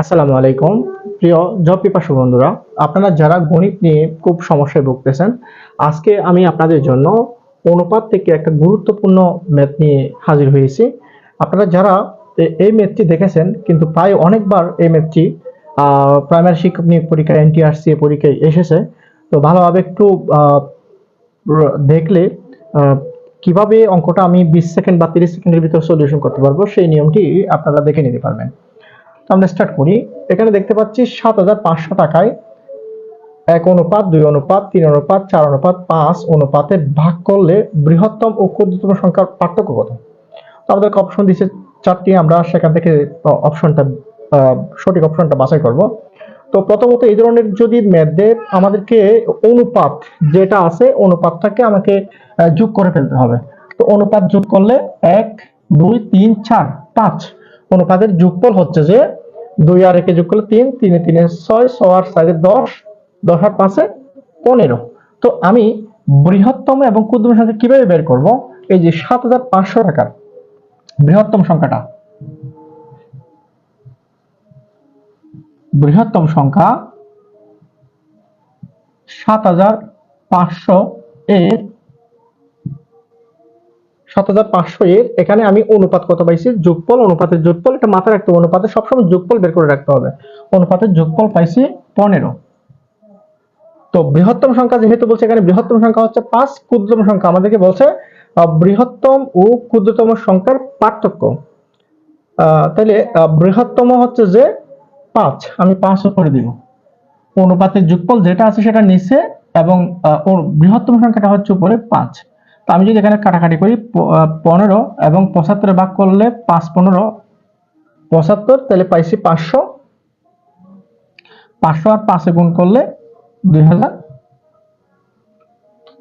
আসসালামু আলাইকুম। প্রিয় জব পিপাসু বন্ধুরা, আপনারা যারা গণিত নিয়ে খুব সমস্যায় ভুগতেছেন, আজকে আমি আপনাদের জন্য অনুপাত থেকে একটা গুরুত্বপূর্ণ ম্যাথ নিয়ে হাজির হয়েছি। আপনারা যারা এই ম্যাথটি দেখেছেন, কিন্তু প্রায় অনেকবার এই ম্যাথটি প্রাইমারি শিক্ষক নিয়োগ পরীক্ষা, এনটিআরসি পরীক্ষায় এসেছে। তো ভালোভাবে একটু দেখলে কীভাবে অঙ্কটা আমি বিশ সেকেন্ড বা তিরিশ সেকেন্ডের ভিতর সলিউশন করতে পারব, সেই নিয়মটি আপনারা দেখে নিতে পারবেন। তো আমরা স্টার্ট করি। এখানে দেখতে পাচ্ছি সাত হাজার পাঁচশো টাকায় এক অনুপাত, দুই অনুপাত, তিন অনুপাত, চার অনুপাত, পাঁচ অনুপাতে ভাগ করলে বৃহত্তম ও ক্ষুদ্রতম সংখ্যার পার্থক্য কত? তো আমাদেরকে অপশন দিচ্ছে চারটি, আমরা সেখান থেকে অপশনটা সঠিক অপশনটা বাছাই করব। তো প্রথমত এই ধরনের যদি ম্যাথ আমাদেরকে অনুপাত যেটা আছে, অনুপাতটাকে আমাকে যোগ করে ফেলতে হবে। তো অনুপাত যোগ করলে এক, দুই, তিন, চার, পাঁচ অনুপাতের যোগফল হচ্ছে যে দুই আর একে যোগ করলে তিন, তিনে তিনে ছয় ছয় আর চারে দশ দশ আর পাঁচে পনেরো। তো আমি বৃহত্তম এবং ক্ষুদ্রতম সংখ্যা কীভাবে বের করব? এই যে সাত হাজার পাঁচশো টাকার বৃহত্তম সংখ্যাটা। বৃহত্তম সংখ্যা সাত হাজার পাঁচশো এর সাত হাজার পাঁচশো এর, এখানে আমি অনুপাত কত পাইছি? যোগফল, অনুপাতের যোগফল, এটা মাথায় রাখতে হবে, অনুপাতের সবসময় যোগফল বের করে রাখতে হবে। অনুপাতের যোগফল পাইছি পনেরো। তো বৃহত্তম সংখ্যা যেহেতু বলছে, এখানে বৃহত্তম সংখ্যা হচ্ছে পাঁচ, ক্ষুদ্রতম সংখ্যা আমাদেরকে বলছে বৃহত্তম ও ক্ষুদ্রতম সংখ্যার পার্থক্য। তাহলে বৃহত্তম হচ্ছে যে পাঁচ, আমি পাঁচ করে দিব। অনুপাতের যোগফল যেটা আছে সেটা নিচে, এবং বৃহত্তম সংখ্যাটা হচ্ছে উপরে পাঁচ। তো আমি যদি এখানে কাটাকাটি করি পনেরো এবং পঁচাত্তরে ভাগ করলে পাঁচ পনেরো। পঁচাত্তর, তাহলে পাইছি পাঁচশো। পাঁচশো আর পাঁচে গুণ করলে দুই হাজার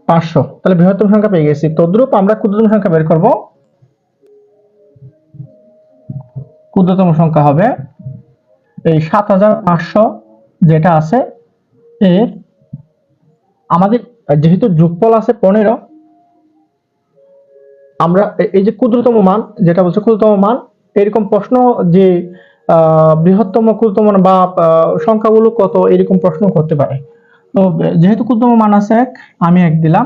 পাঁচশো। তাহলে বৃহত্তম সংখ্যা পেয়ে গেছি। তদ্রুপ আমরা ক্ষুদ্রতম সংখ্যা বের করব। ক্ষুদ্রতম সংখ্যা হবে এই সাত হাজার পাঁচশো যেটা আছে এর আমাদের যেহেতু যোগফল আছে পনেরো আমরা এই যে ক্ষুদ্রতম মান, যেটা বলছে ক্ষুদ্রতম মান, এরকম প্রশ্ন যে বৃহত্তম ক্ষুদ্রতম বা সংখ্যাগুলো কত, এরকম প্রশ্ন করতে পারে। তো যেহেতু ক্ষুদ্রতম মান আছে এক, আমি এক দিলাম,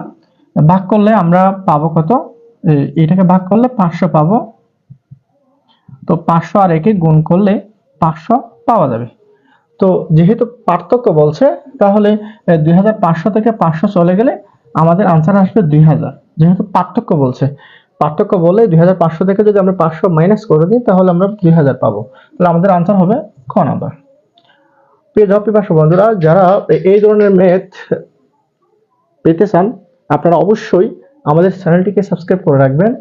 ভাগ করলে আমরা পাবো কত? এটাকে ভাগ করলে পাঁচশো পাবো। তো পাঁচশো আর একে গুণ করলে পাঁচশো পাওয়া যাবে। তো যেহেতু পার্থক্য বলছে, তাহলে দুই হাজার পাঁচশো থেকে পাঁচশো চলে গেলে আমাদের আনসার আসবে দুই হাজার। যেহেতু পার্থক্য বলছে পার্থক্য বলে দুই হাজার পাঁচশো থেকে যদি আমরা পাঁচশো মাইনাস করে দিই, তাহলে আমরা দুই হাজার পাবো। তাহলে আমাদের আনসার হবে খ নাম্বার প্রিয় জব পিপাসু বন্ধুরা, যারা এই ধরনের ম্যাথ পেতে চান, আপনারা অবশ্যই আমাদের চ্যানেলটিকে সাবস্ক্রাইব করে রাখবেন।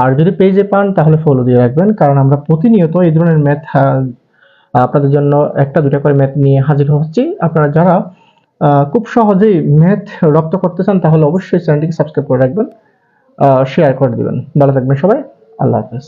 আর যদি পেজে পান, তাহলে ফলো দিয়ে রাখবেন। কারণ আমরা প্রতিনিয়ত এই ধরনের ম্যাথ আপনাদের জন্য একটা দুটা করে ম্যাথ নিয়ে হাজির হচ্ছি। আপনারা যারা খুব সহজেই ম্যাথ রপ্ত করতে চান, তাহলে অবশ্যই চ্যানেলটিকে সাবস্ক্রাইব করে রাখবেন। শেয়ার করে দিবেন। ভালো থাকবেন সবাই। আল্লাহ হাফেজ।